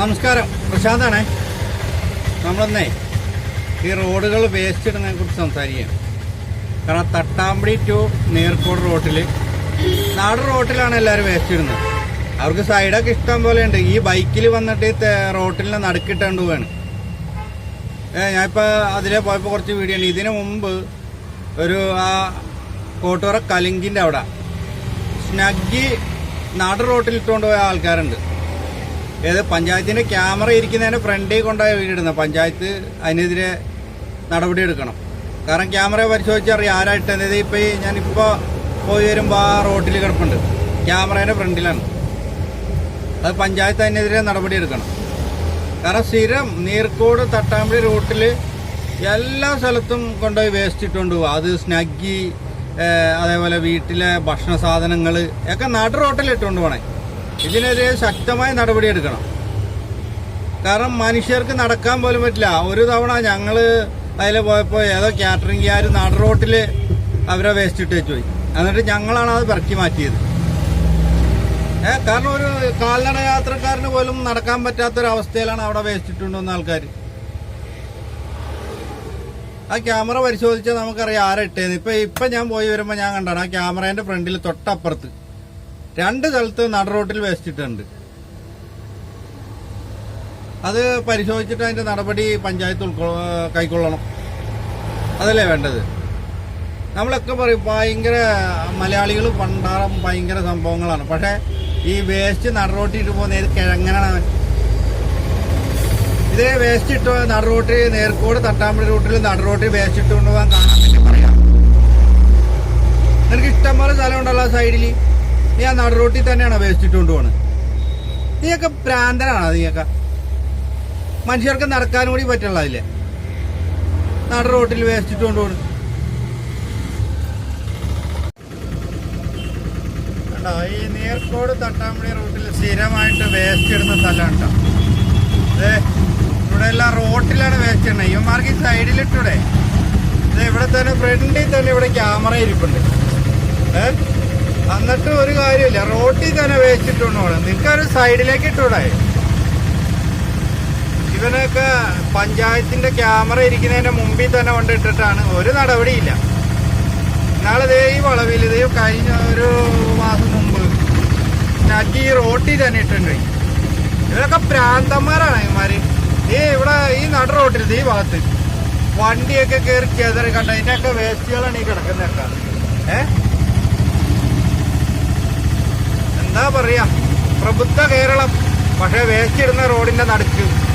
നമസ്കാരം. പ്രശാന്താണേ. നമ്മളെന്നേ ഈ റോഡുകൾ വേസ്റ്റ് ഇടുന്നതിനെ കുറിച്ച് സംസാരിക്കാം. കാരണം തട്ടാമ്പടി ടു നേർക്കോട് റോട്ടിൽ നാടൻ റോട്ടിലാണ് എല്ലാവരും വേസ്റ്റ് ഇടുന്നത്. അവർക്ക് സൈഡൊക്കെ ഇഷ്ടം പോലെ ഉണ്ട് ഈ ബൈക്കിൽ വന്നിട്ട് റോട്ടിൽ നടുക്കിട്ടുകൊണ്ട് പോവാണ്. ഞാനിപ്പോൾ അതിലെ പോയപ്പോൾ കുറച്ച് വീഡിയോ ഉണ്ട് ഇതിനു മുമ്പ് ഒരു ആ കോട്ടൂറ കലിങ്കിന്റെ അവിടെ സ്നഗ്ഗി നാടൻ റോട്ടിൽ ഇട്ടുകൊണ്ട് പോയ ആൾക്കാരുണ്ട്. ഏത് പഞ്ചായത്തിന്റെ ക്യാമറ ഇരിക്കുന്നതിന് ഫ്രണ്ടിൽ കൊണ്ടുപോയ വീടിടുന്നത് പഞ്ചായത്ത് അതിനെതിരെ നടപടി എടുക്കണം. കാരണം ക്യാമറ പരിശോധിച്ചറിയാം ആരായിട്ടത് ഇപ്പൊ ഞാൻ ഞാനിപ്പോ പോയി വരുമ്പോൾ ആ റോട്ടിൽ കിടപ്പുണ്ട്. ക്യാമറയുടെ ഫ്രണ്ടിലാണ്. അത് പഞ്ചായത്ത് അതിനെതിരെ നടപടി എടുക്കണം. കാരണം സ്ഥിരം നീർക്കോട് തട്ടാമ്പടി റൂട്ടിൽ എല്ലാ സ്ഥലത്തും കൊണ്ടുപോയി വേസ്റ്റ് ഇട്ടുകൊണ്ട് പോകും അത് സ്നഗ്ഗി അതേപോലെ വീട്ടിലെ ഭക്ഷണ സാധനങ്ങൾ ഒക്കെ നാട്ടു റോട്ടിൽ ഇട്ടുകൊണ്ട് പോണേ. ഇതിനെതിരെ ശക്തമായ നടപടി എടുക്കണം. കാരണം മനുഷ്യർക്ക് നടക്കാൻ പോലും പറ്റില്ല. ഒരു തവണ ഞങ്ങൾ അതിൽ പോയപ്പോൾ ഏതോ കാറ്ററിംഗുകാർ നാട് റോട്ടിൽ അവരെ വേസ്റ്റ് ഇട്ട് വെച്ച് പോയി. എന്നിട്ട് ഞങ്ങളാണ് അത് പെറക്കി മാറ്റിയത്. ഏ കാരണം ഒരു കാൽനട യാത്രക്കാരന് പോലും നടക്കാൻ പറ്റാത്തൊരവസ്ഥയിലാണ് അവിടെ വേസ്റ്റ് ഇട്ടുകൊണ്ടുവന്ന ആൾക്കാർ ആ ക്യാമറ പരിശോധിച്ചാൽ നമുക്കറിയാം ആരെ ഇട്ടേന്ന്. ഇപ്പൊ ഇപ്പൊ ഞാൻ പോയി വരുമ്പോൾ ഞാൻ കണ്ടാണ് ആ ക്യാമറേന്റെ ഫ്രണ്ടിൽ തൊട്ടപ്പുറത്ത്. രണ്ട് സ്ഥലത്ത് നട റോട്ടിൽ വേസ്റ്റിട്ടുണ്ട് അത് പരിശോധിച്ചിട്ട് അതിന്റെ നടപടി പഞ്ചായത്ത് കൈക്കൊള്ളണം. അതല്ലേ വേണ്ടത്? നമ്മളൊക്കെ പറയും ഭയങ്കര മലയാളികൾ പണ്ടാറും ഭയങ്കര സംഭവങ്ങളാണ്. പക്ഷേ ഈ വേസ്റ്റ് നടുറോട്ടിട്ട് പോകുന്ന ഏത് കിഴങ്ങനാണ് ഇതേ വേസ്റ്റ് ഇട്ട് നടുറോട്ടിൽ നേർക്കോട് തട്ടാമ്പടി റൂട്ടിൽ നടുറോട്ടിൽ വേസ്റ്റ് ഇട്ട് കൊണ്ടുപോകാൻ കാണാൻ പറ്റി പറയാം. നിനക്ക് ഇഷ്ടം പോലെ സ്ഥലം ഉണ്ടല്ലോ സൈഡിൽ നീ ആ നടുറോട്ടിൽ തന്നെയാണോ വേസ്റ്റ് ഇട്ട് കൊണ്ടുപോകണത് നീയൊക്കെ പ്രാന്തനാണ് നീയൊക്കെ? മനുഷ്യർക്ക് നടക്കാൻ കൂടി പറ്റുള്ള അതില്ലേ നട റോട്ടിൽ വേസ്റ്റ് കൊണ്ടുപോണ് കണ്ടോ ഈ നീർക്കോട് തട്ടാമ്പുഴി റൂട്ടിൽ സ്ഥിരമായിട്ട് വേസ്റ്റ് ഇടുന്ന സ്ഥലമാണ് കേട്ടോ ഇവിടെ എല്ലാം റോട്ടിലാണ് വേസ്റ്റ് ഇടുന്നത്. ഇവന്മാർക്ക് ഈ സൈഡിലിട്ടൂടെ ഇവിടെ തന്നെ ഫ്രണ്ടിൽ തന്നെ ഇവിടെ ക്യാമറ ഇരിപ്പുണ്ട്. ഏ? എന്നിട്ട് ഒരു കാര്യമില്ല. റോട്ടിൽ തന്നെ വേച്ചിട്ടുണ്ടോ നിനക്കൊരു സൈഡിലേക്ക് ഇട്ടൂടെ ഇവനൊക്കെ പഞ്ചായത്തിന്റെ ക്യാമറ ഇരിക്കുന്നതിന്റെ മുമ്പിൽ തന്നെ കൊണ്ടിട്ടിട്ടാണ്. ഒരു നടപടിയില്ല. നാളെ ഈ വളവിൽ ഇതേ കഴിഞ്ഞ ഒരു മാസം മുമ്പ് നക്കി ഈ റോട്ടിൽ തന്നെ ഇട്ടുണ്ട് ഇവരൊക്കെ പ്രാന്തന്മാരാണ് ഇമാര് ഈ ഇവിടെ ഈ നട റോട്ടിൽ ഈ ഭാഗത്ത് വണ്ടിയൊക്കെ കയറി ചെതറി കണ്ട ഇതിന്റെയൊക്കെ വേസ്റ്റുകളാണ് ഈ കിടക്കുന്നതൊക്കെ. ഏ? എന്താ പറയാ? പ്രബുദ്ധ കേരളം. പക്ഷേ വേസ്റ്റ് ഇടുന്ന റോഡിന്റെ നടുക്ക്.